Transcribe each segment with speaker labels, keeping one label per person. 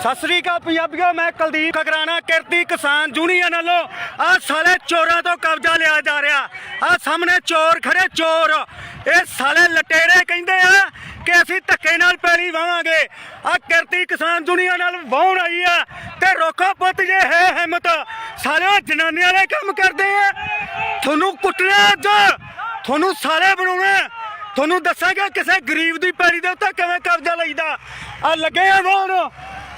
Speaker 1: ਸਤਿ ਸ੍ਰੀ ਅਕਾਲ ਪੰਜਾਬੀਓ, ਮੈਂ ਕੁਲਦੀਪ ਖਗਰਾਣਾ, ਕਿਰਤੀ ਕਿਸਾਨ ਯੂਨੀਅਨ ਵੱਲੋਂ ਆ ਸਾਲੇ ਚੋਰਾਂ ਤੋਂ ਕਬਜ਼ਾ ਲਿਆ ਜਾ ਰਿਹਾ। ਆ ਸਾਹਮਣੇ ਚੋਰ ਖੜੇ, ਚੋਰ। ਇਹ ਸਾਲੇ ਲਟੇਰੇ ਕਹਿੰਦੇ ਆ ਕਿ ਅਸੀਂ ਧੱਕੇ ਨਾਲ ਪੈਲੀ ਵਾਵਾਂਗੇ। ਆ ਕਿਰਤੀ ਕਿਸਾਨ ਯੂਨੀਅਨ ਨਾਲ ਵਾਹੁਣ ਆਈ ਆ ਤੇ ਰੋਕੋ ਪੁੱਤ ਜੇ ਹੈ ਹਿੰਮਤ। ਸਾਲੇ ਜਨਾਨੀਆਂ ਦੇ ਕੰਮ ਕਰਦੇ ਆ। ਤੁਹਾਨੂੰ ਕੁੱਟਣਾ ਅੱਜ। ਤੁਹਾਨੂੰ ਸਾਰੇ ਬਣਾਉਣਾ। ਤੁਹਾਨੂੰ ਦੱਸਾਂਗਾ ਕਿਸੇ ਗਰੀਬ ਦੀ ਪੈੜੀ ਦੇ ਉੱਤੇ ਕਿਵੇਂ ਕਬਜ਼ਾ ਲਈਦਾ। ਆ ਲੱਗੇ ਆ ਵਾਹੁਣ।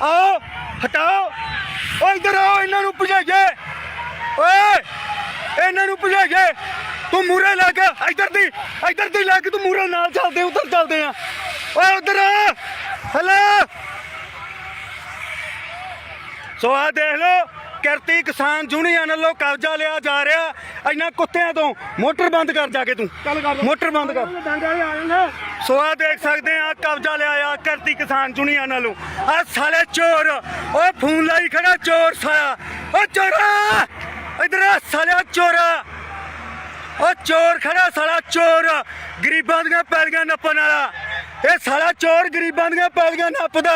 Speaker 1: ਆਓ, ਹਟਾਓ। ਓ ਇਧਰ ਆਓ, ਇਹਨਾਂ ਨੂੰ ਭਜਾਈਏ। ਓਏ, ਇਹਨਾਂ ਨੂੰ ਭਜਾਈਏ। ਤੂੰ ਮੂਰੇ ਲੱਗ ਇਧਰ ਦੀ ਇਧਰ ਦੀ ਲੱਗ ਤੂੰ ਮੂਰੇ ਨਾਲ ਚੱਲਦੇ, ਉਧਰ ਚੱਲਦੇ ਆ। ਓਏ, ਉਧਰ ਆ। ਹਲੋ ਸੋ ਆ ਦੇਖ ਲੋ ਕਿਰਤੀ ਕਿਸਾਨ ਯੂਨੀਅਨ ਵੱਲੋਂ ਕਬਜ਼ਾ ਲਿਆ ਜਾ ਰਿਹਾ। ਇਹਨਾਂ ਕੁੱਤਿਆਂ ਤੋਂ ਮੋਟਰ ਬੰਦ ਕਰ ਜਾ ਕੇ ਤੂੰ। ਮੋਟਰ ਬੰਦ ਕਰ। ਸੋ ਆ ਦੇਖ ਸਕਦੇ ਆ ਕਬਜ਼ਾ ਲਿਆ ਆ ਕਿਰਤੀ ਕਿਸਾਨ ਯੂਨੀਅਨ ਵੱਲੋਂ। ਆ ਸਾਲੇ ਚੋਰ ਓ ਫੋਨ ਲਾਈ ਖੜਾ ਚੋਰ ਸਾਲਾ। ਓ ਚੋਰਾ! ਇਧਰ ਆ ਸਾਲਿਆ ਚੋਰਾ। ਓ ਚੋਰ ਖੜਾ ਸਾਲਾ ਚੋਰ। ਗਰੀਬਾਂ ਦੀਆਂ ਪੈਲੀਆਂ ਨੱਪਣ ਵਾਲਾ। ਇਹ ਸਾਲਾ ਚੋਰ ਗਰੀਬਾਂ ਦੀਆਂ ਪੈਲੀਆਂ ਨੱਪਦਾ।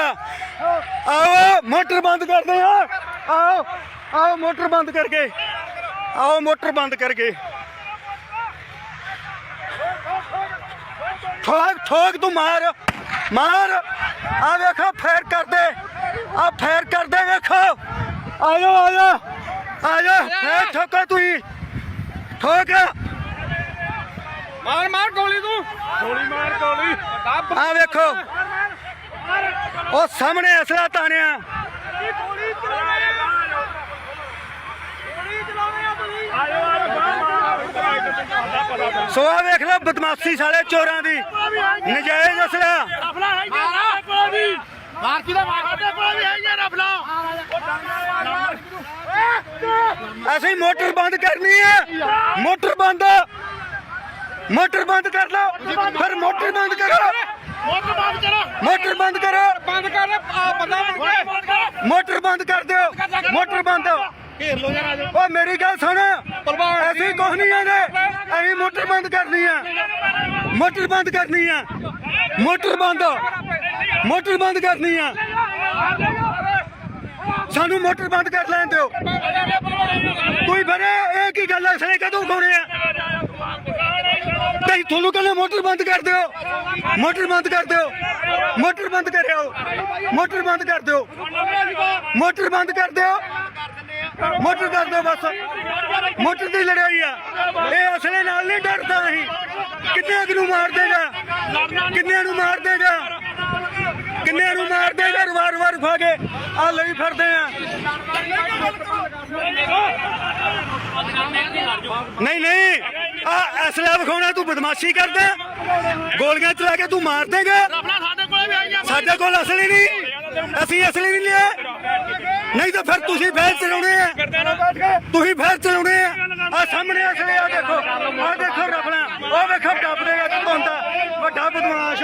Speaker 1: ਆਓ, ਮੋਟਰ ਬੰਦ ਕਰਦੇ ਆ। ਆਓ ਆਓ, ਮੋਟਰ ਬੰਦ ਕਰਕੇ। ਆਓ, ਮੋਟਰ ਬੰਦ ਕਰਕੇ। ਠੋਕ ਠੋਕ ਤੂੰ ਮਾਰ ਮਾਰ। ਆ ਵੇਖੋ, ਫੇਰ ਕਰਦੇ। ਆ ਫੇਰ ਕਰਦੇ ਵੇਖੋ। ਆਜੋ ਆਜੋ ਆਜੋ ਫੇਰ ਠੋਕੋ ਤੁਸੀਂ। ਠੋਕ।
Speaker 2: ਮਾਰ ਮਾਰ ਗੋਲੀ ਤੂੰ। ਗੋਲੀ ਮਾਰ ਗੋਲੀ।
Speaker 1: ਆ ਵੇਖੋ। ਉਹ ਸਾਹਮਣੇ ਅਸਲਾ ਤਾਣਿਆ। ਸੋ ਆ ਵੇਖ ਲਓ ਬਦਮਾਸ਼ੀ ਸਾਲੇ ਚੋਰਾਂ ਦੀ। ਨਜਾਇਜ਼ ਅਸਲਾ।
Speaker 2: ਆਪਣਾ
Speaker 1: ਅਸੀਂ ਮੋਟਰ ਬੰਦ ਕਰਨੀ ਹੈ। ਮੋਟਰ ਬੰਦ। ਮੋਟਰ ਬੰਦ ਕਰ ਲਓ ਫਿਰ ਮੋਟਰ ਬੰਦ ਕਰੋ
Speaker 2: ਮੋਟਰ ਬੰਦ ਕਰੋ
Speaker 1: ਮੋਟਰ ਬੰਦ ਕਰੋ
Speaker 2: ਬੰਦ ਕਰ ਆ ਬੰਦਾ ਬਣ ਕੇ
Speaker 1: ਮੋਟਰ ਬੰਦ ਕਰ ਦਿਓ ਮੋਟਰ ਬੰਦ
Speaker 2: ਘੇਰ ਲੋ ਯਾਰ
Speaker 1: ਓ ਮੇਰੀ ਗੱਲ ਸੁਣ ਅਸੀਂ ਕੁਝ ਨਹੀਂ ਆਦੇ ਅਸੀਂ ਮੋਟਰ ਬੰਦ ਕਰਨੀ ਆ ਮੋਟਰ ਬੰਦ ਕਰਨੀ ਆ ਮੋਟਰ ਬੰਦ ਮੋਟਰ ਬੰਦ ਕਰਨੀ ਆ ਸਾਨੂੰ ਮੋਟਰ ਬੰਦ ਕਰ ਲੈਣ ਦਿਓ ਕੋਈ ਬਰੇ ਇਹ ਕੀ ਗੱਲ ਐ ਸਣੇ ਕਦੋਂ ਉਠਾਉਣੇ ਆ ਤੁਹਾਨੂੰ ਕਹਿੰਦੇ ਮੋਟਰ ਬੰਦ ਕਰ ਦਿਓ। ਮੋਟਰ ਬੰਦ ਕਰ ਦਿਓ। ਮੋਟਰ ਬੰਦ ਕਰਿਓ। ਮੋਟਰ ਬੰਦ ਕਰ ਦਿਓ। ਮੋਟਰ ਬੰਦ ਕਰ ਦਿਓ। ਮੋਟਰ ਕਰ ਦਿਓ ਬਸ। ਮੋਟਰ ਦੀ ਲੜਾਈ ਆ। ਇਹ ਅਸਲੇ ਨਾਲ ਨਹੀਂ ਡਰਦਾ ਅਸੀਂ। ਕਿੰਨੇ ਨੂੰ ਮਾਰ ਦੇਗਾ? ਕਿੰਨੇ ਨੂੰ ਮਾਰ ਦੇਗਾ? ਕਿੰਨੇ ਨੂੰ ਮਾਰ ਦੇਗਾ? ਵਾਰ ਵਾਰ ਖਾ ਕੇ ਆ ਲਈ ਫਿਰਦੇ ਆ। ਨਹੀਂ ਨਹੀਂ। ਆ ਅਸਲਾ ਵਿਖਾਉਣਾ ਤੂੰ ਬਦਮਾਸ਼ੀ ਕਰਦਾ ਗੋਲੀਆਂ ਚਲਾ ਕੇ ਤੂੰ ਮਾਰ ਦੇਗਾ। ਸਾਡੇ ਕੋਲ ਅਸਲੀ ਨਹੀਂ। ਅਸੀਂ ਅਸਲੀ ਨਹੀਂ ਲਿਆ। ਨਹੀਂ ਤਾਂ ਫਿਰ ਤੁਸੀਂ ਫੇਰ ਚਲਾਉਣੇ ਆ। ਤੁਸੀਂ ਫੇਰ ਚਲਾਉਣੇ ਆ। ਆ ਸਾਹਮਣੇ ਅਸਲੀ ਆ ਦੇਖੋ ਆ ਦੇਖੋ ਰਫਲਾ। ਉਹ ਵੇਖੋ, ਡੱਬ ਦੇਗਾ ਤੂੰ ਹੁੰਦਾ ਵੱਡਾ ਬਦਮਾਸ਼